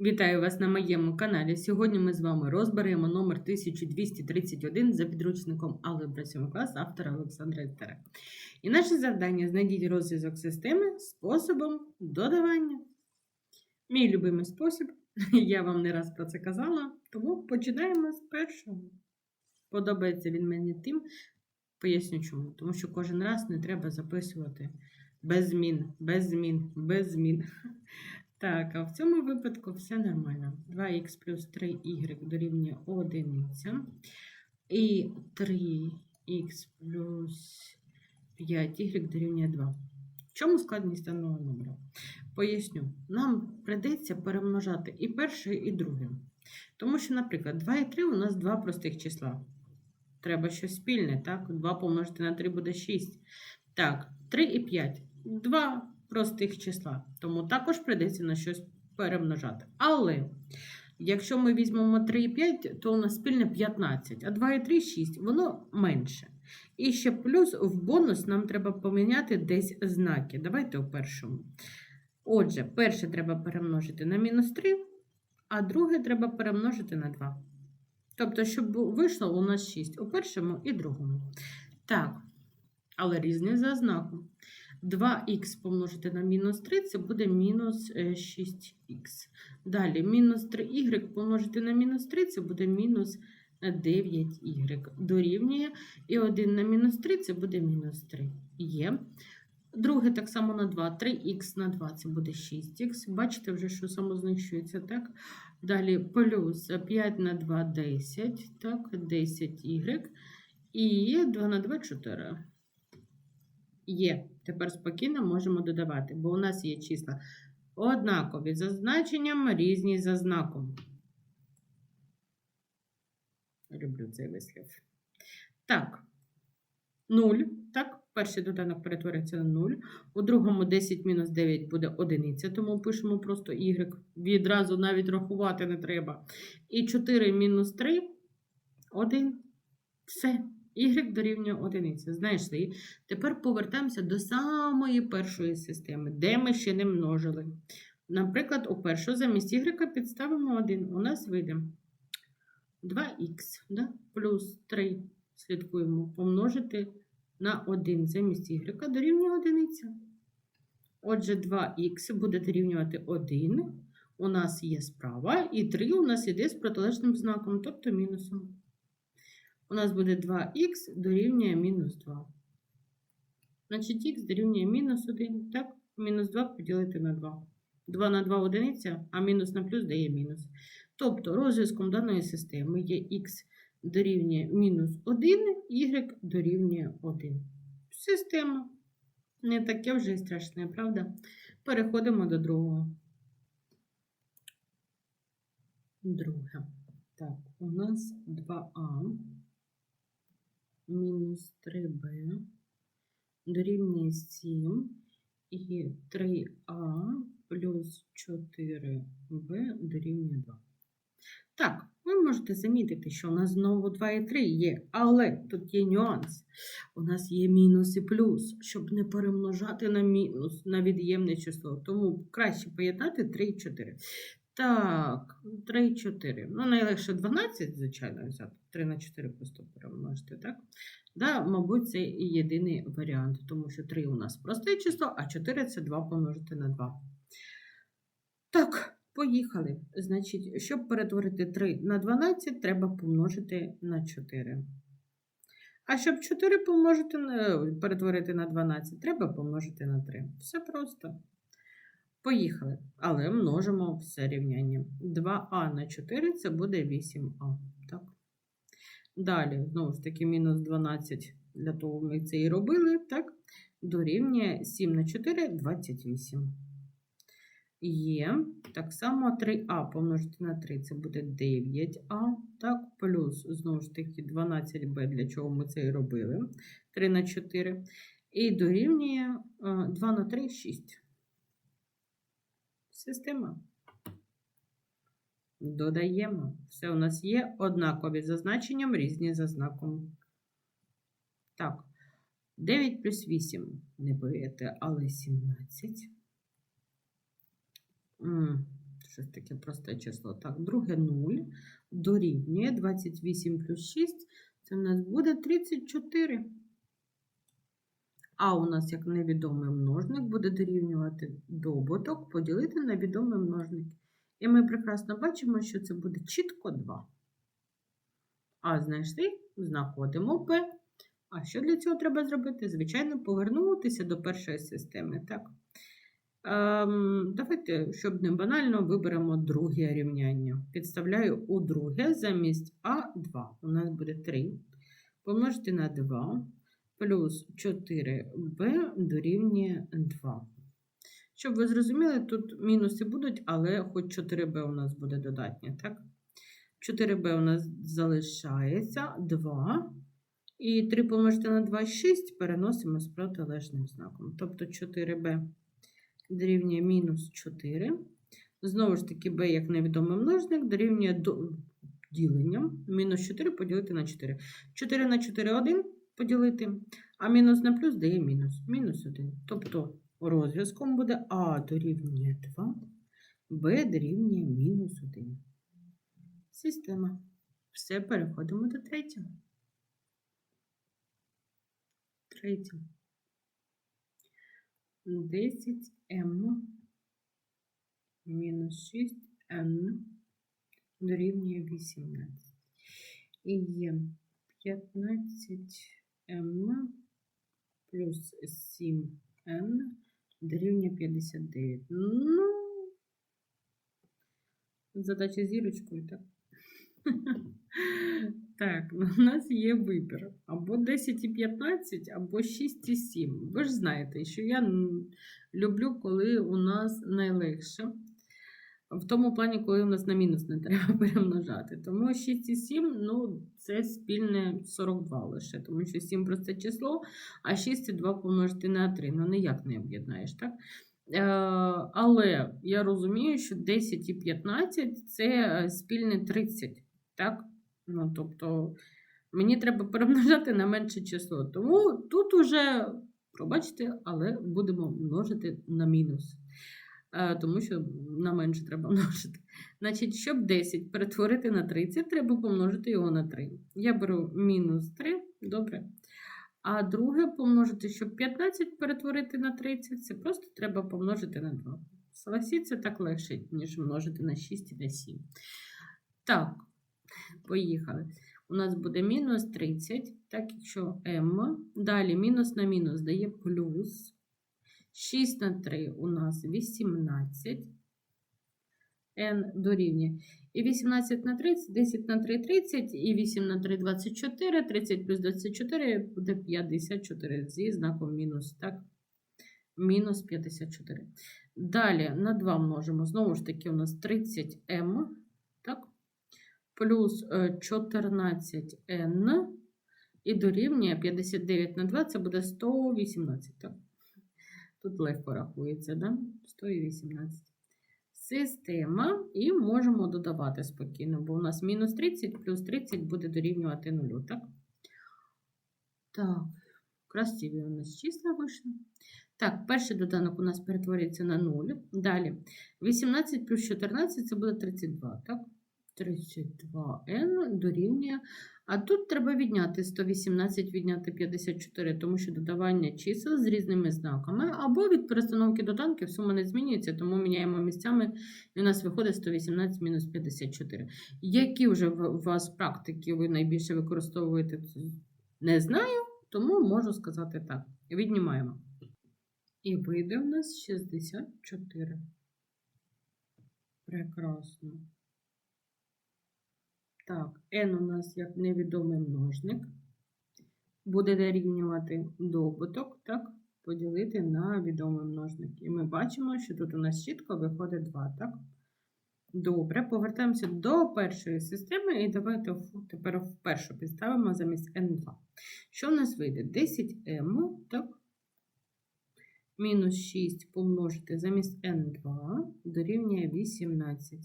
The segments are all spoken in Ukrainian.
Вітаю вас на моєму каналі. Сьогодні ми з вами розберемо номер 1231 за підручником Алгебра 7 клас автора Олександра Ітера. І наше завдання знайдіть розв'язок системи способом додавання. Мій любимий спосіб, я вам не раз про це казала, тому починаємо з першого. Подобається він мені тим, поясню чому. Тому що кожен раз не треба записувати без змін, без змін, без змін. Так, а в цьому випадку все нормально. 2х плюс 3y дорівнює 1. І 3х плюс 5y дорівнює 2. В чому складність даного номеру? Поясню, нам прийдеться перемножати і перше, і друге. Тому що, наприклад, 2 і 3 у нас два простих числа. Треба щось спільне, так? 2 помножити на 3 буде 6. Так, 3 і 5. 2 простих числа. Тому також прийдеться на щось перемножати. Але якщо ми візьмемо 3 і 5, то у нас спільне 15, а 2 і 3 6, воно менше. І ще плюс в бонус нам треба поміняти десь знаки. Давайте у першому. Отже, перше треба перемножити на мінус 3, а друге треба перемножити на 2. Тобто, щоб вийшло у нас 6 у першому і другому. Так, але різні за знаком. 2х помножити на мінус 3 це буде мінус 6х. Далі мінус 3y помножити на мінус 3 це буде мінус 9y. Дорівнює. І 1 на мінус 3 це буде мінус 3. Є. Друге так само на 2. 3х на 2 це буде 6х. Бачите, вже, що самознищується, так? Далі плюс 5 на 2 10, так, 10y. І 2 на 2 4. Є. Тепер спокійно можемо додавати, бо у нас є числа однакові за значенням, різні за знаком. Люблю цей вислів. Так, 0. Так, перший доданок перетвориться на 0. У другому 10 мінус 9 буде одиниця, тому пишемо просто y. Відразу навіть рахувати не треба. І 4 мінус 3 1. Все. Y дорівнює одиниці. Знайшли. Тепер повертаємося до самої першої системи, де ми ще не множили. Наприклад, у першу замість y підставимо 1. У нас вийде 2х да? плюс 3, слідкуємо, помножити на 1 замість y дорівнює одиниця. Отже, 2х буде дорівнювати 1. У нас є справа, і 3 у нас іде з протилежним знаком, тобто мінусом у нас буде 2х дорівнює мінус 2. Значить, х дорівнює мінус 1. Так, мінус 2 поділити на 2. 2 на 2 одиниця, а мінус на плюс дає мінус. Тобто розв'язком даної системи є х дорівнює мінус 1, y дорівнює 1. Система. Не таке вже і страшне, правда? Переходимо до другого. Друге. Так, у нас 2а мінус 3b дорівнює 7 і 3а плюс 4b дорівнює 2. Так, ви можете замітити, що у нас знову 2 і 3 є, але тут є нюанс. У нас є мінус і плюс, щоб не перемножати на мінус на від'ємне число. Тому краще поєднати 3 і 4. Так, 3, 4. Ну, найлегше 12, звичайно, взяти. 3 на 4 просто перемножити, так? Да, Мабуть, це і єдиний варіант, тому що 3 у нас просте число, а 4 це 2 помножити на 2. Так, поїхали. Значить, щоб перетворити 3 на 12, треба помножити на 4. А щоб 4 помножити перетворити на 12, треба помножити на 3. Все просто. Поїхали. Але множимо все рівняння. 2а на 4 це буде 8а. Так? Далі, знову ж таки, мінус 12, для того ми це і робили, так? Дорівнює 7 на 4 28. Є. Так само 3а помножити на 3 це буде 9а. Так, плюс, знову ж таки, 12b, для чого ми це і робили. 3 на 4. І дорівнює 2 на 3 6. Система. Додаємо. Все у нас є однакові за значенням, різні за знаком. Так, 9 плюс 8 не боїте, але 17. щось таке просте число. Так, друге 0 дорівнює 28 плюс 6. Це в нас буде 34. А у нас як невідомий множник буде дорівнювати добуток, поділити на відомий множник. І ми прекрасно бачимо, що це буде чітко 2. А знайшли, знаходимо P. А що для цього треба зробити? Звичайно, повернутися до першої системи. Так? Ем, давайте, щоб не банально, виберемо друге рівняння. Підставляю у друге замість А2. У нас буде 3. Помножити на 2 плюс 4b дорівнює 2. Щоб ви зрозуміли, тут мінуси будуть, але хоч 4b у нас буде додатнє, так? 4b у нас залишається 2. І 3 помножити на 2 6 переносимо з протилежним знаком. Тобто 4b дорівнює мінус 4. Знову ж таки, b як невідомий множник дорівнює до... діленням. Мінус 4 поділити на 4. 4 на 4 1 поділити, а мінус на плюс дає мінус. Мінус 1. Тобто розв'язком буде А дорівнює 2, Б дорівнює мінус 1. Система. Все, переходимо до третього. Третє. 10m мінус 6n дорівнює 18. І є 15m плюс 7n дорівнює 59. Ну, задача зірочкою, так? Так, ну, у нас є вибір. Або 10 і 15, або 6 і 7. Ви ж знаєте, що я люблю, коли у нас найлегше. В тому плані, коли у нас на мінус не треба перемножати. Тому 6 і 7, ну, це спільне 42 лише, тому що 7 просте число, а 6 і 2 помножити на 3. Ну, ніяк не об'єднаєш, так? Е, але я розумію, що 10 і 15 це е, спільне 30, так? Ну, тобто, мені треба перемножати на менше число. Тому тут уже, пробачте, але будемо множити на мінус. Е, Тому що на менше треба множити. Значить, щоб 10 перетворити на 30, треба помножити його на 3. Я беру мінус 3, добре. А друге помножити, щоб 15 перетворити на 30, це просто треба помножити на 2. Согласіться, так легше, ніж множити на 6 і на 7. Так, поїхали. У нас буде мінус 30, так якщо m. Далі мінус на мінус дає плюс. 6 на 3 у нас 18. n дорівнює. І 18 на 30, 10 на 3 30, і 8 на 3 24, 30 плюс 24 буде 54 зі знаком мінус, так? Мінус 54. Далі на 2 множимо. Знову ж таки, у нас 30m, так? Плюс е, 14n. І дорівнює 59 на 2, це буде 118. Так? Тут легко рахується, да? 118 система, і можемо додавати спокійно, бо у нас мінус 30 плюс 30 буде дорівнювати 0, так? Так, красиві у нас числа вийшли. Так, перший доданок у нас перетворюється на 0. Далі 18 плюс 14 це буде 32, так? 32n дорівнює. А тут треба відняти 118, відняти 54, тому що додавання чисел з різними знаками, або від перестановки доданків сума не змінюється, тому міняємо місцями, і у нас виходить 118 мінус 54. Які вже у вас практики ви найбільше використовуєте, не знаю, тому можу сказати так. Віднімаємо. І вийде у нас 64. Прекрасно. Так, n у нас як невідомий множник. Буде дорівнювати добуток, так, поділити на відомий множник. І ми бачимо, що тут у нас чітко виходить 2, так? Добре, повертаємося до першої системи, і давайте тепер в першу підставимо замість n2. Що в нас вийде? 10m, так? Мінус 6 помножити замість n2 дорівнює 18.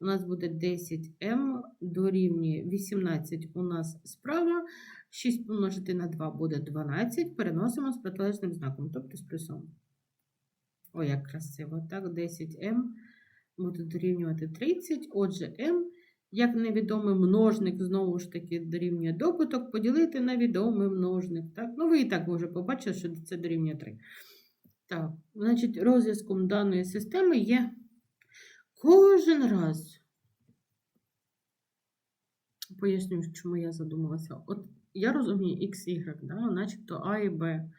У нас буде 10m дорівнює 18 у нас справа. 6 помножити на 2 буде 12. Переносимо з протилежним знаком, тобто з плюсом. Ой, як красиво. Так, 10m буде дорівнювати 30. Отже, m, як невідомий множник, знову ж таки, дорівнює добуток, поділити на відомий множник. Так? Ну, ви і так вже побачили, що це дорівнює 3. Так, значить, розв'язком даної системи є кожен раз. Поясню, чому я задумалася. От я розумію X, Y, да? начебто А і Б,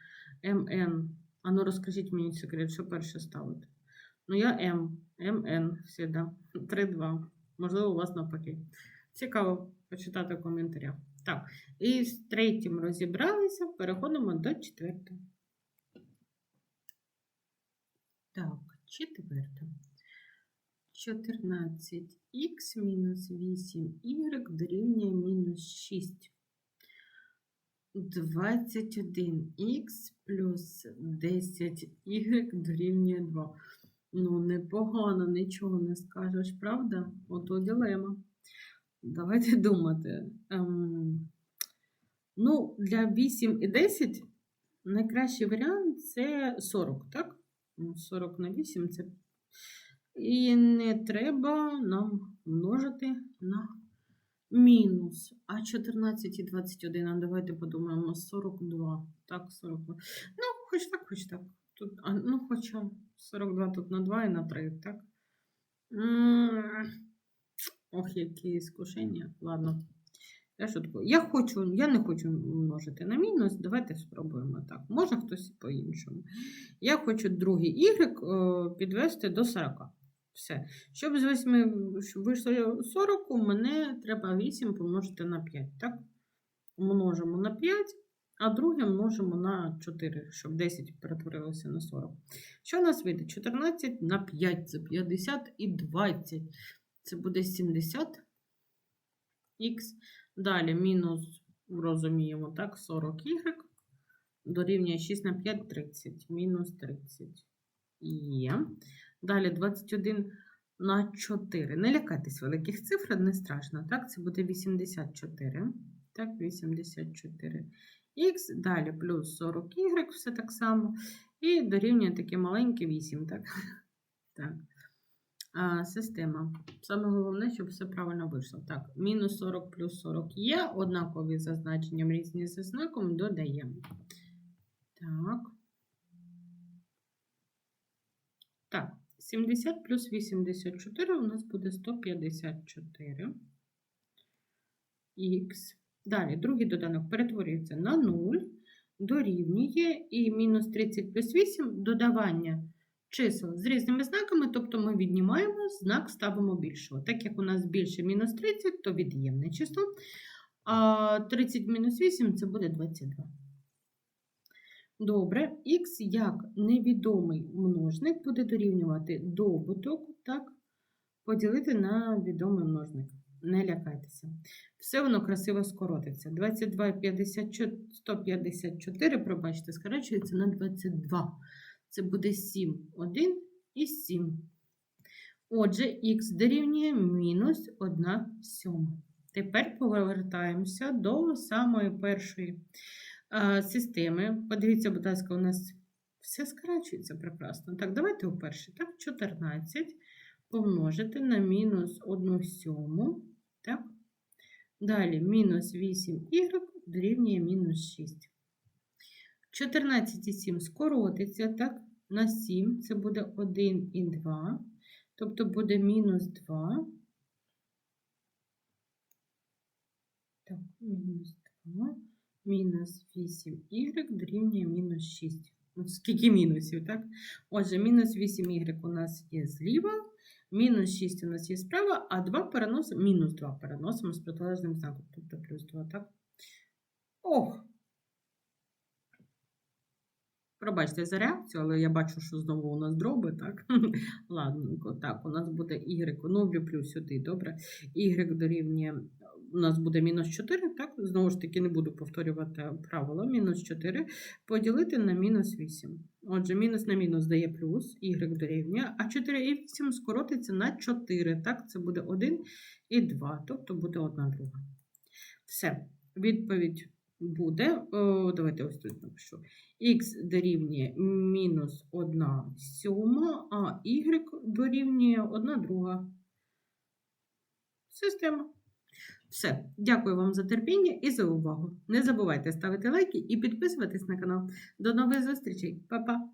МН. А ну розкажіть мені секрет, що перше ставити. Ну, я М, МН всегда. 3-2. Можливо, у вас навпаки. Цікаво почитати в коментарях. Так, і з третім розібралися, переходимо до четвертого. Так, четверте. 14х мінус 8y дорівнює мінус 6. 21х плюс 10y дорівнює 2. Ну, непогано, нічого не скажеш, правда? Ото ділема. Давайте думати. Ем, ну, для 8 і 10 найкращий варіант це 40, так? Ну, 40 на 8 це. І не треба нам множити на мінус. А 14 і 21, а давайте подумаємо, 42. Так, 42. Ну, хоч так, хоч так. Тут, а, ну, хоча 42 тут на 2 і на 3, так? Ох, які іскушення. Ладно. Я шуткую. Я хочу, я не хочу множити на мінус. Давайте спробуємо так. Може хтось по-іншому. Я хочу другий y е, підвести до 40. Все. Щоб з 8 щоб вийшло 40, у мене треба 8 помножити на 5. Так? Множимо на 5, а друге множимо на 4, щоб 10 перетворилося на 40. Що у нас вийде? 14 на 5 це 50 і 20. Це буде 70 х. Далі мінус, розуміємо, так, 40 y дорівнює 6 на 5 30. Мінус 30. Є. Далі 21 на 4. Не лякайтесь великих цифр, не страшно. Так, це буде 84. Так, 84 х. Далі плюс 40 y, все так само. І дорівнює таке маленьке 8. Так. так. А, Система. Саме головне, щоб все правильно вийшло. Так, мінус 40 плюс 40 є. Однакові за значенням різні за знаком додаємо. Так. Так, 70 плюс 84 у нас буде 154 х. Далі, другий доданок перетворюється на 0, дорівнює і мінус 30 плюс 8 додавання чисел з різними знаками, тобто ми віднімаємо, знак ставимо більшого. Так як у нас більше мінус 30, то від'ємне число. А 30 мінус 8 це буде 22. Добре, х як невідомий множник буде дорівнювати добуток, так, поділити на відомий множник. Не лякайтеся. Все воно красиво скоротиться. 22, 54, 154, пробачте, скорочується на 22. Це буде 7, 1 і 7. Отже, х дорівнює мінус 1 сьома. Тепер повертаємося до самої першої системи. Подивіться, будь ласка, у нас все скорачується прекрасно. Так, давайте у перший. Так, 14 помножити на мінус 1 сьому. Так. Далі мінус 8y дорівнює мінус 6. 14 і 7 скоротиться, так, на 7 це буде 1 і 2, тобто буде мінус 2. Так, мінус 2, мінус 8y дорівнює мінус 6. От скільки мінусів, так? Отже, мінус 8y у нас є зліва, мінус 6 у нас є справа, а 2 переносимо, мінус 2 переносимо з протилежним знаком, тобто плюс 2, так? Ох! Пробачте за реакцію, але я бачу, що знову у нас дроби, так? Ладненько, так, у нас буде y, ну, влюблю сюди, добре. Y дорівнює, у нас буде мінус 4, так? Знову ж таки, не буду повторювати правило. Мінус 4 поділити на мінус 8. Отже, мінус на мінус дає плюс, y дорівнює, а 4 і 8 скоротиться на 4, так? Це буде 1 і 2, тобто буде 1 друга. Все, відповідь буде, о, давайте ось тут напишу, х дорівнює мінус 1 сьома, а y дорівнює 1 друга. Система. Все. Дякую вам за терпіння і за увагу. Не забувайте ставити лайки і підписуватись на канал. До нових зустрічей. Па-па!